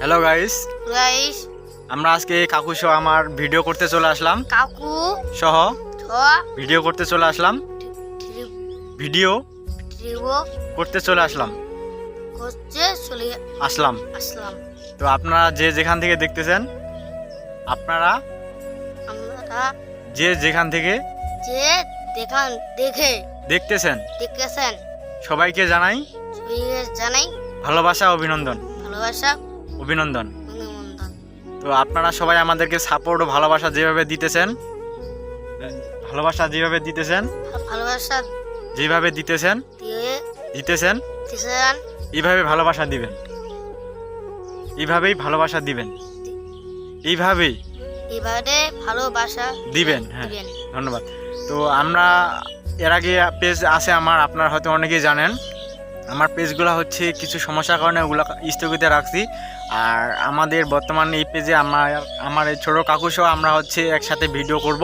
Hello guys guys আমরা আজকে কাকু সহ আমার ভিডিও করতে চলে আসলাম। কাকু? সহ ভিডিও করতে চলে আসলাম। ভিডিও করতে চলে আসলাম। হচ্ছে চলে আসলাম। আসলাম। তো আপনারা যে যেখান থেকে দেখতেছেন আপনারা আমরা যে যেখান থেকে যে দেখান দেখে দেখতেছেন দেখেছেন। সবাইকে জানাই সবাইকে জানাই ভালোবাসা অভিনন্দন। ভালোবাসা। অভিনন্দন। তো আপনারা সবাই আমাদেরকে সাপোর্ট ও ভালোবাসা যেভাবে দিতেছেন ভালোবাসা যেভাবে দিতেছেন ভালোবাসা যেভাবে দিতেছেন দিতেছেন এইভাবে ভালোবাসা দিবেন। এইভাবেই ভালোবাসা দিবেন। এইভাবেই এবারে ভালোবাসা দিবেন, হ্যাঁ। ধন্যবাদ। তো আমরা এর আগে পেজ আছে আমার আপনারা হয়তো অনেকেই জানেন। আমার পেজগুলো হচ্ছে কিছু সমস্যার কারণে ওগুলো স্থগিত রাখছি। আর আমাদের বর্তমান এই পেজে আমার আমার এই ছোটো কাকু সহ আমরা হচ্ছে একসাথে ভিডিও করব।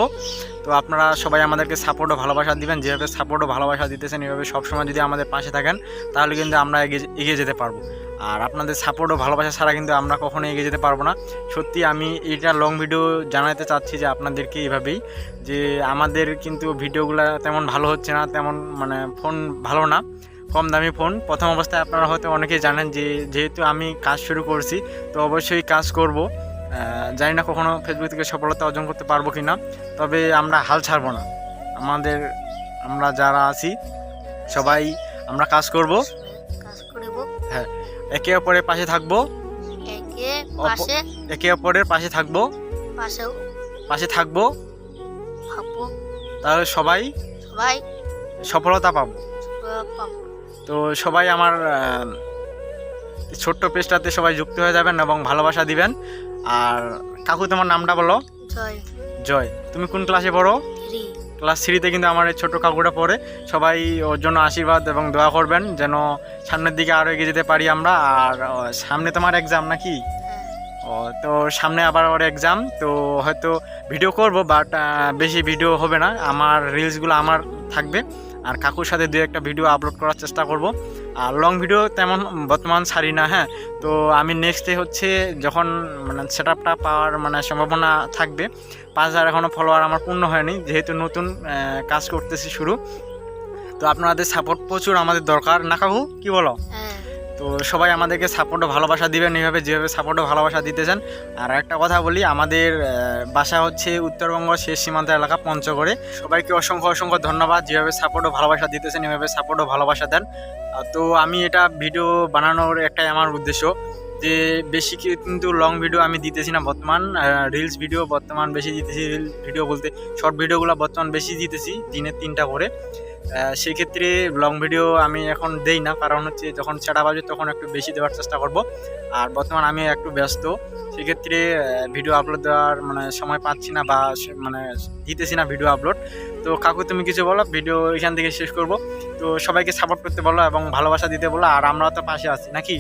তো আপনারা সবাই আমাদেরকে সাপোর্ট ও ভালোবাসা দিবেন। যেভাবে সাপোর্ট ও ভালোবাসা দিতেছেন, এভাবে সবসময় যদি আমাদের পাশে থাকেন, তাহলে কিন্তু আমরা এগিয়ে এগিয়ে যেতে পারব। আর আপনাদের সাপোর্ট ও ভালোবাসা ছাড়া কিন্তু আমরা কখনো এগিয়ে যেতে পারব না। সত্যি আমি এটা লং ভিডিও জানাতে চাচ্ছি যে আপনাদেরকে এভাবেই যে আমাদের কিন্তু ভিডিওগুলো তেমন ভালো হচ্ছে না তেমন মানে ফোন ভালো না কম দামি ফোন প্রথম অবস্থায় আপনারা হয়তো অনেকেই জানেন যে যেহেতু আমি কাজ শুরু করছি তো অবশ্যই কাজ করব। জানি না কখনো ফেসবুক থেকে সফলতা অর্জন করতে পারব কি না তবে আমরা হাল ছাড়বো না। আমাদের আমরা যারা আছি সবাই আমরা কাজ করব। কাজ করিব। একে অপরের পাশে থাকব? একে পাশে? একে অপরের পাশে থাকব? পাশে থাকব? ভাববো তাহলে সবাই সবাই সফলতা পাবো। তো সবাই আমার ছোট্ট পেজটাতে সবাই যুক্ত হয়ে যাবেন এবং ভালোবাসা দিবেন। আর কাকু তোমার নামটা বলো। জয়। জয়। তুমি কোন ক্লাসে পড়ো? ক্লাস থ্রিতে কিন্তু আমার এই ছোটো কাকুটা পড়ে। সবাই ওর জন্য আশীর্বাদ এবং দোয়া করবেন যেন সামনের দিকে আরও এগিয়ে যেতে পারি আমরা। আর সামনে তোমার এক্সাম নাকি? ও, তো সামনে আবার ওর এক্সাম তো হয়তো ভিডিও করব বাট বেশি ভিডিও হবে না। আমার রিলসগুলো আমার থাকবে। আর কাকুর সাথে দু একটা ভিডিও আপলোড করার চেষ্টা করব। আর লং ভিডিও তেমন বর্তমান ছাড়ি না হ্যাঁ? তো আমি নেক্সটে হচ্ছে যখন মানে সেট আপটা পাওয়ার মানে সম্ভাবনা থাকবে, পাঁচ হাজার এখনও ফলোয়ার আমার পূর্ণ হয়নি, যেহেতু নতুন কাজ করতেছি শুরু। তো আপনাদের সাপোর্ট প্রচুর আমাদের দরকার। না কাকু, কী বলো? তো সবাই আমাদেরকে সাপোর্ট ও ভালোবাসা দিবেন এইভাবে, যেভাবে সাপোর্ট ও ভালোবাসা দিতেছেন। আর একটা কথা বলি, আমাদের বাসা হচ্ছে উত্তরবঙ্গ শেষ সীমান্ত এলাকা পঞ্চগড়ে। সবাইকে অসংখ্য অসংখ্য ধন্যবাদ, যেভাবে সাপোর্ট ও ভালোবাসা দিতেছেন এভাবে সাপোর্ট ও ভালোবাসা দেন। তো আমি এটা ভিডিও বানানোর একটাই আমার উদ্দেশ্য, যে বেশি কিন্তু লং ভিডিও আমি দিতেছি না বর্তমান রিলস ভিডিও বর্তমান বেশি দিতেছি রিল ভিডিও বলতে শর্ট ভিডিওগুলো বর্তমান বেশি দিতেছি, দিনে তিনটা করে। সেক্ষেত্রে লং ভিডিও আমি এখন দেই না, কারণ হচ্ছে যখন ছেঁড়া বাজে তখন একটু বেশি দেওয়ার চেষ্টা করব। আর বর্তমান আমি একটু ব্যস্ত, সেক্ষেত্রে ভিডিও আপলোড দেওয়ার মানে সময় পাচ্ছি না বা মানে দিতেছি না ভিডিও আপলোড তো কাকু, তুমি কিছু বলো ভিডিও এখান থেকে শেষ করব। তো সবাইকে সাপোর্ট করতে বলো এবং ভালোবাসা দিতে বলো, আর আমরা তো পাশে আছি, নাকি?